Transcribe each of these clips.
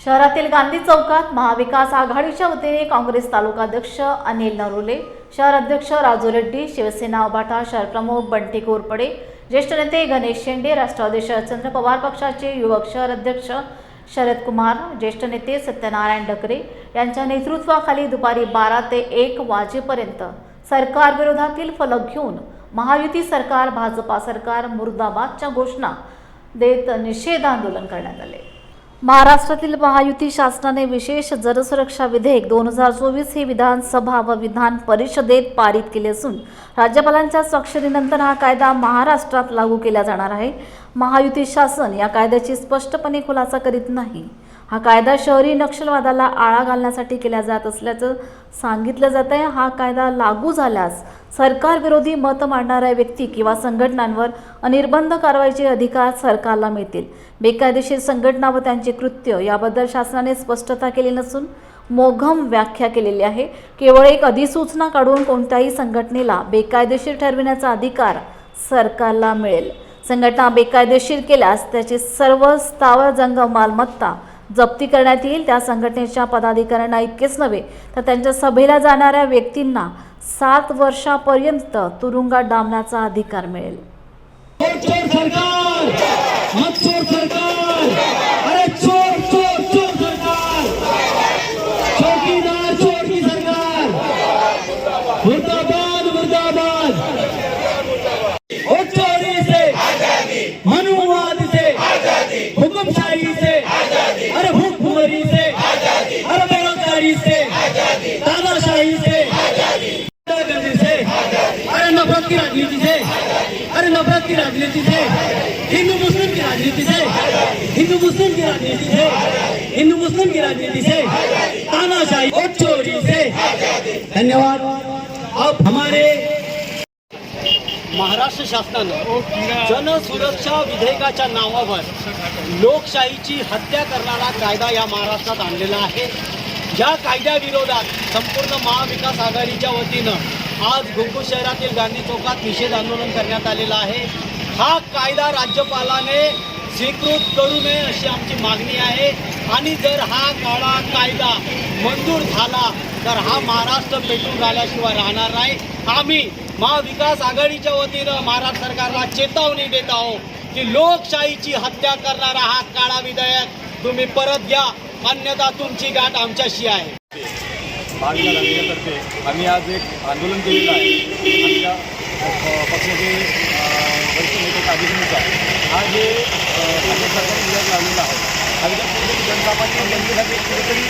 शहरातील गांधी चौकात महाविकास आघाडीच्या वतीने काँग्रेस तालुकाध्यक्ष अनिल नरुले शहर अध्यक्ष राजू रेड्डी शिवसेना उभाटा शहरप्रमुख बंटी घोरपडे ज्येष्ठ नेते गणेश शेंडे राष्ट्रवादी शरदचंद्र पवार पक्षाचे युवक शहर अध्यक्ष शरद कुमार ज्येष्ठ नेते सत्यनारायण डकरे यांच्या नेतृत्वाखाली दुपारी बारा ते एक वाजेपर्यंत सरकारविरोधातील फलक घेऊन महायुती सरकार भाजपा सरकार मुर्दाबादच्या घोषणा देत निषेध आंदोलन करण्यात आले. महाराष्ट्रातील महायुती शासनाने विशेष जनसुरक्षा विधेयक दोन हजार चोवीस हे विधानसभा व विधान परिषदेत पारित केले असून राज्यपालांच्या स्वाक्षरीनंतर हा कायदा महाराष्ट्रात लागू केला जाणार आहे. महायुती शासन या कायद्याची स्पष्टपणे खुलासा करीत नाही. हा कायदा शहरी नक्षलवादाला आळा घालण्यासाठी केला जात असल्याचं सांगितलं जात आहे हा कायदा लागू झाल्यास सरकारविरोधी मत मांडणाऱ्या व्यक्ती किंवा संघटनांवर अनिर्बंध कारवाईचे अधिकार सरकारला मिळतील. बेकायदेशीर संघटना व त्यांचे कृत्य याबद्दल शासनाने स्पष्टता केली नसून मोघम व्याख्या केलेली आहे. केवळ एक अधिसूचना काढून कोणत्याही संघटनेला बेकायदेशीर ठरविण्याचा अधिकार सरकारला मिळेल. संघटना बेकायदेशीर केल्यास त्याचे सर्व स्थावरजंग मालमत्ता जप्ती करण्यात येईल. त्या संघटनेच्या पदाधिकाऱ्यांना इतकेच नव्हे तर त्यांच्या सभेला जाणाऱ्या व्यक्तींना सात वर्षापर्यंत तुरुंगात डांबण्याचा अधिकार मिळेल. अरे चोरी हुकुमशाही से अरे भूखमरी से अरे बेरोजगारी से तानाशाही से गुंडागर्दी से अरे नफरत की राजनीति से अरे नफरत की राजनीति से। हिंदू मुस्लिम की राजनीति से। हिंदू मुस्लिम की राजनीति से। हिंदू मुस्लिम की राजनीति से। तानाशाही और चोरी से। धन्यवाद। अब हमारे महाराष्ट्र शासनानं जनसुरक्षा विधेयकाच्या नावावर लोकशाहीची हत्या करणारा कायदा या महाराष्ट्रात आणलेला आहे. या कायद्याविरोधात संपूर्ण महाविकास आघाडीच्या वतीनं आज गोकुळ शहरातील गांधी चौकात निषेध आंदोलन करण्यात आलेलं आहे. हा कायदा राज्यपालाने स्वीकृत करू नये अशी आमची मागणी आहे. आणि जर हा काळा कायदा मंजूर झाला तर हा महाराष्ट्र पेटून झाल्याशिवाय राहणार नाही. आम्ही महाविकास आघाडीच्या वतीनं महाराष्ट्र सरकारला चेतावणी देत आहोत की लोकशाहीची हत्या करणारा हा काळा विधेयक तुम्ही परत घ्या. अन्यथा तुमची गाठ आमच्याशी आहे. आम्ही आज एक आंदोलन केलेलं आहे. आमच्या पक्षाचे अ, हा जे राज्य सरकारने विरोध लावलेला आहे. हा विधेयक कुठेतरी जनसामान्य जनतेसाठी कुठेतरी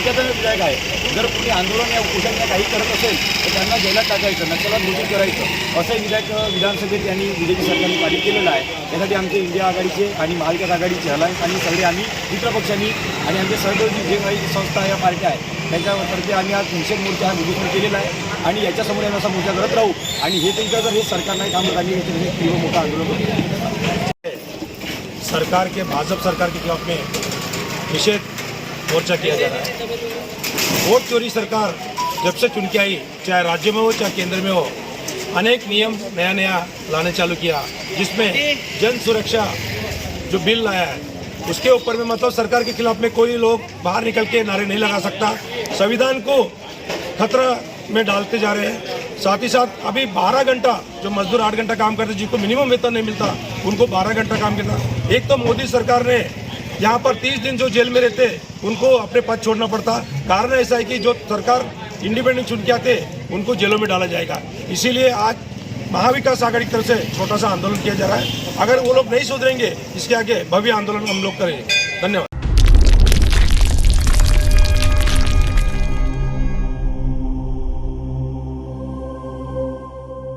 धोक्यातच धोक्याचं आहे जर कुणी आंदोलन या उपोषण या काही करत असेल तर त्यांना जेलात टाकायचं नक्षला घोषित करायचं. असं विधेयक विधानसभेत यांनी बी जे पी सरकारने पारित केलेलं आहे. त्यासाठी आमचे इंडिया आघाडीचे आणि महाविकास आघाडीचे अलायन्स आणि सगळे आम्ही मित्रपक्षांनी आणि आमचे सहयोगी जे काही संस्था या पार्ट्या आहेत त्यांच्यातर्फे आम्ही आज निषेध मोर्चा हा विधिपूर्ण केलेला आहे. आणि याच्यासमोर आम्ही असा मोर्चा करत राहू. आणि हे त्यांच्या जर हे सरकार नाही थांबत आम्ही तीव्र मोठा आंदोलन सरकार के भाजप सरकार के खिलाफ में निषेध मोर्चा किया जा रहा है। वोट चोरी सरकार जब से चुन के आई, चाहे राज्य में हो, चाहे केंद्र में हो, अनेक नियम नया नया लाने चालू किया, जिसमें जन सुरक्षा जो बिल लाया है, उसके ऊपर में मतलब सरकार के खिलाफ में कोई लोग बाहर निकल के नारे नहीं लगा सकता। संविधान को खतरा में डालते जा रहे हैं। साथ ही साथ अभी 12 घंटा जो मजदूर आठ घंटा काम करते जिनको मिनिमम वेतन नहीं मिलता, उनको 12 घंटा काम करना। एक तो मोदी सरकार ने यहाँ पर 30 दिन जो जेल में रहते उनको अपने पद छोड़ना पड़ता। कारण ऐसा है कि जो सरकार इंडिपेंडेंट चुन के आते, उनको जेलों में डाला जाएगा। इसीलिए आज महाविकास आघाड़ी की तरफ़ से छोटा सा आंदोलन किया जा रहा है। अगर वो लोग नहीं सुधरेंगे, इसके आगे भव्य आंदोलन हम लोग करेंगे। धन्यवाद।